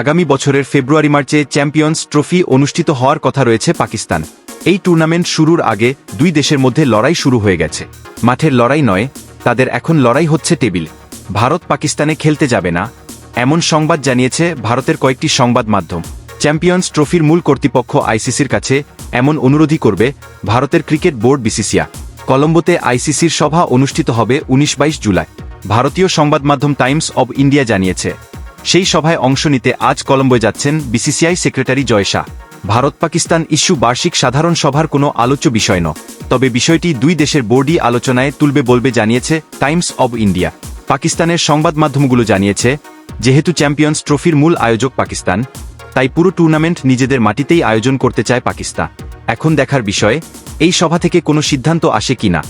আগামী বছরের ফেব্রুয়ারি মার্চে চ্যাম্পিয়ন্স ট্রফি অনুষ্ঠিত হওয়ার কথা রয়েছে পাকিস্তান। এই টুর্নামেন্ট শুরুর আগে দুই দেশের মধ্যে লড়াই শুরু হয়ে গেছে। মাঠের লড়াই নয়, তাদের এখন লড়াই হচ্ছে টেবিল। ভারত পাকিস্তানে খেলতে যাবে না, এমন সংবাদ জানিয়েছে ভারতের কয়েকটি সংবাদ মাধ্যম। চ্যাম্পিয়ন্স ট্রফির মূল কর্তৃপক্ষ আইসিসির কাছে এমন অনুরোধই করবে ভারতের ক্রিকেট বোর্ড বিসিসিয়া কলম্বোতে আইসিসির সভা অনুষ্ঠিত হবে উনিশ বাইশ জুলাই। ভারতীয় সংবাদ মাধ্যম টাইমস অব ইন্ডিয়া জানিয়েছে সেই সভায় অংশ নিতে আজ কলম্বোয় যাচ্ছেন BCCI secretary Jay Shah. Bharat Pakistan issue বার্ষিক সাধারণ সভার কোনো আলোচ্য বিষয় ন তবে বিষয়টি দুই দেশের বোর্ডই আলোচনায় তুলবে বলবে জানিয়েছে টাইমস অব ইন্ডিয়া। পাকিস্তানের সংবাদ মাধ্যমগুলো জানিয়েছে, যেহেতু চ্যাম্পিয়ন্স ট্রফির মূল আয়োজক পাকিস্তান, তাই পুরো টুর্নামেন্ট নিজেদের মাটিতেই আয়োজন করতে চায় পাকিস্তান। এখন দেখার বিষয়, এই সভা থেকে কোনো সিদ্ধান্ত আসে কিনা?